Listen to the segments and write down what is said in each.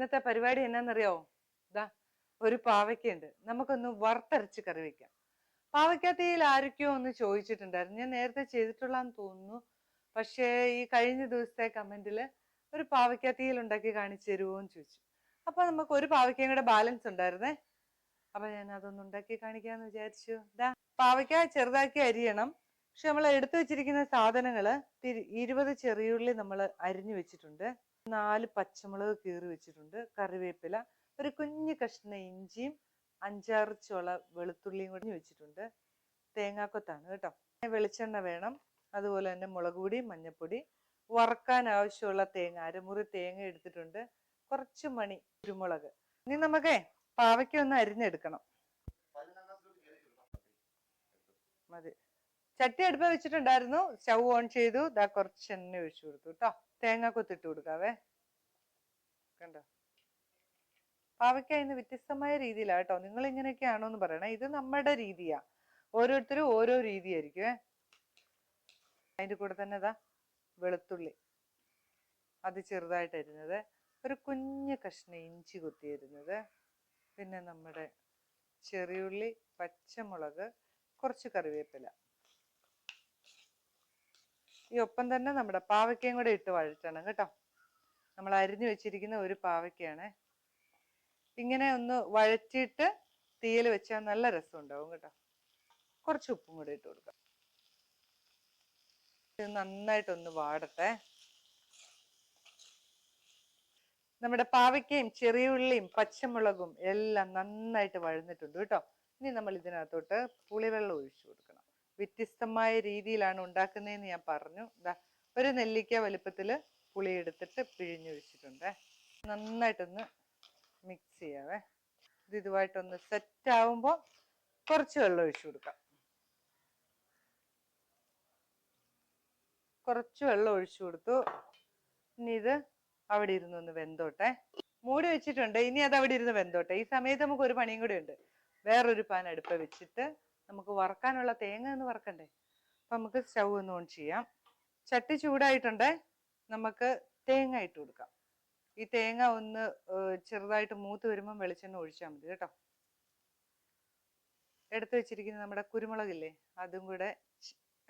ഇന്നത്തെ പരിപാടി എന്നാന്നറിയോ? ഇതാ ഒരു പാവയ്ക്കുണ്ട് നമുക്കൊന്ന് വറുത്തരച്ച് കറി വെക്കാം. പാവയ്ക്കാത്തീയിൽ ആരൊക്കെയോ ഒന്ന് ചോദിച്ചിട്ടുണ്ടായിരുന്നു. ഞാൻ നേരത്തെ ചെയ്തിട്ടുള്ളതെന്ന് തോന്നുന്നു. പക്ഷേ ഈ കഴിഞ്ഞ ദിവസത്തെ കമന്റിൽ ഒരു പാവയ്ക്കത്തിയിൽ ഉണ്ടാക്കി കാണിച്ചു തരുമോ എന്ന് ചോദിച്ചു. അപ്പൊ നമുക്ക് ഒരു പാവയ്ക്കയും കൂടെ ബാലൻസ് ഉണ്ടായിരുന്നേ? അപ്പൊ ഞാൻ അതൊന്ന് ഉണ്ടാക്കി കാണിക്കാന്ന് വിചാരിച്ചു. ഇതാ പാവയ്ക്ക ചെറുതാക്കി അരിയണം. പക്ഷെ നമ്മൾ എടുത്തു വെച്ചിരിക്കുന്ന സാധനങ്ങൾ ഇരുപത് ചെറിയുള്ളി നമ്മൾ അരിഞ്ഞു വെച്ചിട്ടുണ്ട്. നാല് പച്ചമുളക് കീറി വെച്ചിട്ടുണ്ട്. കറിവേപ്പില ഒരു കുഞ്ഞു കഷ്ണം ഇഞ്ചിയും അഞ്ചാറ് ചുള വെളുത്തുള്ളിയും കൂടി വെച്ചിട്ടുണ്ട്. തേങ്ങാക്കൊത്താണ് കേട്ടോ. വെളിച്ചെണ്ണ വേണം. അതുപോലെ തന്നെ മുളക് പൊടി മഞ്ഞപ്പൊടി വറക്കാൻ ആവശ്യമുള്ള തേങ്ങ അരമുറി തേങ്ങ എടുത്തിട്ടുണ്ട്. കുറച്ച് മണി കുരുമുളക്. ഇനി നമുക്കേ പാവയ്ക്ക ഒന്ന് അരിഞ്ഞെടുക്കണം. മതി. ചട്ടി അടുപ്പ് വെച്ചിട്ടുണ്ടായിരുന്നു. സ്റ്റൗ ഓൺ ചെയ്തു. ദാ കുറച്ച് എണ്ണ ഒഴിച്ചു കൊടുത്തു കേട്ടോ. തേങ്ങ കൊത്തിട്ട് കൊടുക്കാവേ. കണ്ടോ? പാവയ്ക്ക ഇന്ന് വ്യത്യസ്തമായ രീതിയിലാണ് കേട്ടോ. നിങ്ങൾ ഇങ്ങനെയൊക്കെയാണോ എന്ന് പറയണേ. ഇത് നമ്മുടെ രീതിയാ. ഓരോരുത്തരും ഓരോ രീതിയായിരിക്കും അതിന്റെ കൂടെ തന്നെ ഇതാ വെളുത്തുള്ളി. അത് ചെറുതായിട്ട് അരിഞ്ഞത്. ഒരു കുഞ്ഞു കഷ്ണം ഇഞ്ചി കുത്തിയരിഞ്ഞത് പിന്നെ നമ്മുടെ ചെറിയുള്ളി പച്ചമുളക് കുറച്ച് കറിവേപ്പില. ഈ ഒപ്പം തന്നെ നമ്മുടെ പാവയ്ക്കയും കൂടെ ഇട്ട് വഴറ്റണം കേട്ടോ. നമ്മൾ അരിഞ്ഞു വെച്ചിരിക്കുന്ന ഒരു പാവയ്ക്കയാണ് ഇങ്ങനെ ഒന്ന് വഴറ്റിയിട്ട് തീയിൽ വെച്ചാൽ നല്ല രസം ഉണ്ടാവും കേട്ടോ. കുറച്ച് ഉപ്പും കൂടി ഇട്ട് കൊടുക്കാം. ഇത് നന്നായിട്ടൊന്ന് വാടട്ടെ. നമ്മുടെ പാവയ്ക്കയും ചെറിയ ഉള്ളിയും പച്ചമുളകും എല്ലാം നന്നായിട്ട് വഴന്നിട്ടുണ്ട് കേട്ടോ. ഇനി നമ്മൾ ഇതിനകത്തോട്ട് പുളിവെള്ളം ഒഴിച്ചു കൊടുക്കണം. വ്യത്യസ്തമായ രീതിയിലാണ് ഉണ്ടാക്കുന്നതെന്ന് ഞാൻ പറഞ്ഞു. ഒരു നെല്ലിക്ക വലുപ്പത്തിൽ പുളി എടുത്തിട്ട് പിഴിഞ്ഞൊഴിച്ചിട്ടുണ്ട്. നന്നായിട്ടൊന്ന് മിക്സ് ചെയ്യാവേ. ഇത് ഇതുമായിട്ടൊന്ന് സെറ്റ് ആവുമ്പോൾ കുറച്ച് വെള്ളം ഒഴിച്ചു കൊടുക്കാം. കുറച്ച് വെള്ളം ഒഴിച്ചു കൊടുത്തു. ഇനി ഇത് അവിടെ ഇരുന്ന് ഒന്ന് വെന്തോട്ടെ. മൂടി വെച്ചിട്ടുണ്ട്. ഇനി അത് അവിടെ ഇരുന്ന് വെന്തോട്ടെ. ഈ സമയത്ത് നമുക്ക് ഒരു പണിയും കൂടെ ഉണ്ട്. വേറൊരു പാൻ അടുപ്പ് വെച്ചിട്ട് നമുക്ക് വറക്കാനുള്ള തേങ്ങ ഒന്ന് വറക്കണ്ടേ? അപ്പൊ നമുക്ക് സ്റ്റൗ ഒന്ന് ഓൺ ചെയ്യാം. ചട്ടി ചൂടായിട്ടുണ്ട്. നമുക്ക് തേങ്ങ ഇട്ട് കൊടുക്കാം. ഈ തേങ്ങ ഒന്ന് ചെറുതായിട്ട് മൂത്ത് വരുമ്പോൾ വെളിച്ചെണ്ണ ഒഴിച്ചാൽ മതി കേട്ടോ. എടുത്തു വെച്ചിരിക്കുന്ന നമ്മുടെ കുരുമുളകില്ലേ അതും കൂടെ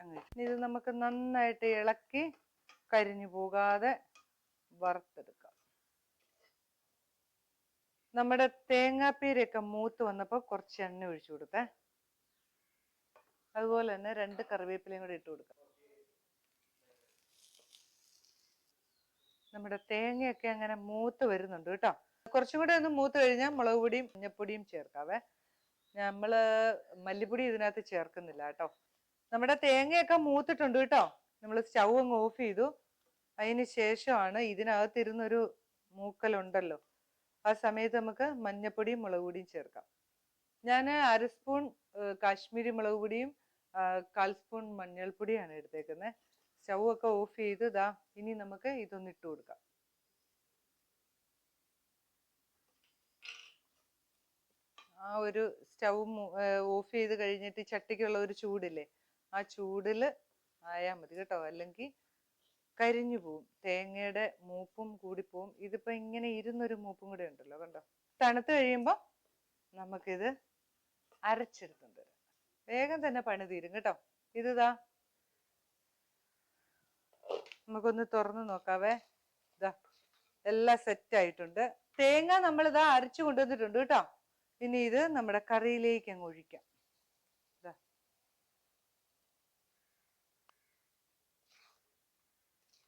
അങ്ങ് ഇത് നമുക്ക് നന്നായിട്ട് ഇളക്കി കരിഞ്ഞു പോകാതെ വറുത്തെടുക്കാം. നമ്മുടെ തേങ്ങാപ്പീരയൊക്കെ മൂത്ത് വന്നപ്പോൾ കുറച്ച് എണ്ണ ഒഴിച്ചു കൊടുത്തേ. അതുപോലെ തന്നെ രണ്ട് കറിവേപ്പിലയും കൂടെ ഇട്ട് കൊടുക്കാം. നമ്മുടെ തേങ്ങയൊക്കെ അങ്ങനെ മൂത്ത് വരുന്നുണ്ട് കേട്ടോ. കുറച്ചും കൂടെ ഒന്ന് മൂത്ത് കഴിഞ്ഞാൽ മുളക് പൊടിയും മഞ്ഞപ്പൊടിയും ചേർക്കാവേ. നമ്മൾ മല്ലിപ്പൊടി ഇതിനകത്ത് ചേർക്കുന്നില്ല കേട്ടോ. നമ്മുടെ തേങ്ങയൊക്കെ മൂത്തിട്ടുണ്ട് കേട്ടോ. നമ്മൾ സ്റ്റൗ അങ്ങ് ഓഫ് ചെയ്തു. അതിന് ശേഷമാണ് ഇതിനകത്തിരുന്നൊരു മൂക്കലുണ്ടല്ലോ. ആ സമയത്ത് നമുക്ക് മഞ്ഞപ്പൊടിയും മുളക് പൊടിയും ചേർക്കാം. ഞാൻ അര സ്പൂൺ കാശ്മീരി മുളക് പൊടിയും കാൽ സ്പൂൺ മഞ്ഞൾപ്പൊടിയാണ് എടുത്തേക്കുന്നത്. സ്റ്റൗ ഒക്കെ ഓഫ് ചെയ്ത് ദാ ഇനി നമുക്ക് ഇതൊന്ന് ഇട്ട് കൊടുക്കാം. ആ ഒരു സ്റ്റൗ ഓഫ് ചെയ്ത് കഴിഞ്ഞിട്ട് ചട്ടിക്കുള്ള ഒരു ചൂടില്ലേ ആ ചൂടിൽ ആയാൽ മതി കേട്ടോ. അല്ലെങ്കിൽ കരിഞ്ഞു പോവും തേങ്ങയുടെ മൂപ്പും കൂടി പോവും. ഇതിപ്പോ ഇങ്ങനെ ഇരുന്നൊരു മൂപ്പും കൂടെ ഉണ്ടല്ലോ കണ്ടോ? തണുത്ത് കഴിയുമ്പോൾ നമുക്കിത് അരച്ചെടുത്തുകൊണ്ട് വരാം വേഗം തന്നെ പണി തീരും കേട്ടോ. ഇതാ നമുക്കൊന്ന് തുറന്നു നോക്കാവേ. ഇതാ എല്ലാം സെറ്റ് ആയിട്ടുണ്ട്. തേങ്ങ നമ്മൾ ഇതാ അരച്ചു കൊണ്ടുവന്നിട്ടുണ്ട് കേട്ടോ. ഇനി ഇത് നമ്മുടെ കറിയിലേക്ക് അങ്ങ് ഒഴിക്കാം.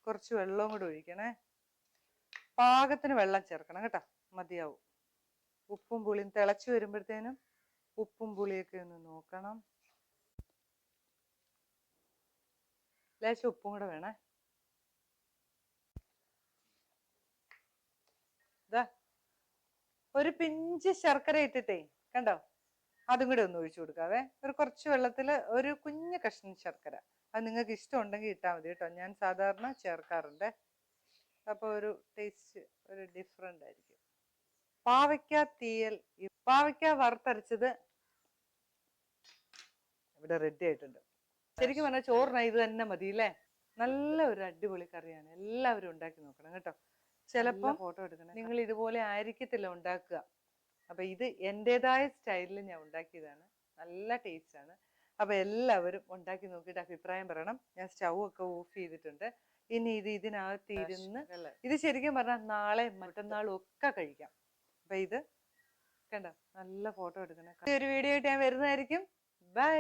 കുറച്ച് വെള്ളവും കൂടെ ഒഴിക്കണേ. പാകത്തിന് വെള്ളം ചേർക്കണം കേട്ടോ. മതിയാവും. ഉപ്പും പുളിയും തിളച്ചു വരുമ്പോഴത്തേനും ഉപ്പും പുളിയൊക്കെ ഒന്ന് നോക്കണം. ലേശം ഉപ്പും കൂടെ വേണേ ഇതാ ഒരു പിഞ്ച് ശർക്കര ഇട്ടിട്ടേ കണ്ടോ? അതും കൂടെ ഒന്ന് ഒഴിച്ചു കൊടുക്കാവേ. ഒരു കുറച്ച് വെള്ളത്തിൽ ഒരു കുഞ്ഞു കഷ്ണം ശർക്കര. അത് നിങ്ങൾക്ക് ഇഷ്ടമുണ്ടെങ്കിൽ ഇട്ടാൽ മതി കേട്ടോ. ഞാൻ സാധാരണ ചേർക്കാറുണ്ട്. അപ്പോൾ ഒരു ടേസ്റ്റ് ഒരു ഡിഫറെന്റ് ആയിരിക്കും. പാവയ്ക്ക തീയൽ പാവയ്ക്ക വറുത്തരച്ചത് ഇവിടെ റെഡി ആയിട്ടുണ്ട്. ശരിക്കും പറഞ്ഞാൽ ചോറിനായി ഇത് തന്നെ മതി അല്ലേ? നല്ല ഒരു അടിപൊളി കറിയാണ്. എല്ലാവരും ഉണ്ടാക്കി നോക്കണം കേട്ടോ. ചിലപ്പോൾ ഫോട്ടോ എടുക്കണം. നിങ്ങൾ ഇതുപോലെ ആയിരിക്കത്തില്ല ഉണ്ടാക്കുക. അപ്പൊ ഇത് എന്റെതായ സ്റ്റൈലിൽ ഞാൻ ഉണ്ടാക്കിയതാണ്. നല്ല ടേസ്റ്റ് ആണ് അപ്പൊ എല്ലാവരും ഉണ്ടാക്കി നോക്കിയിട്ട് അഭിപ്രായം പറയണം. ഞാൻ സ്റ്റൗ ഒക്കെ ഓഫ് ചെയ്തിട്ടുണ്ട്. ഇനി ഇത് ഇതിനകത്ത് ഇരുന്ന് ഇത് ശരിക്കും പറഞ്ഞാൽ നാളെ മറ്റന്നാളും ഒക്കെ കഴിക്കാം. അപ്പൊ ഇത് കണ്ടോ? നല്ല ഫോട്ടോ എടുക്കണം. ഒരു വീഡിയോ ആയിട്ട് ഞാൻ വരുന്നതായിരിക്കും. ബൈ.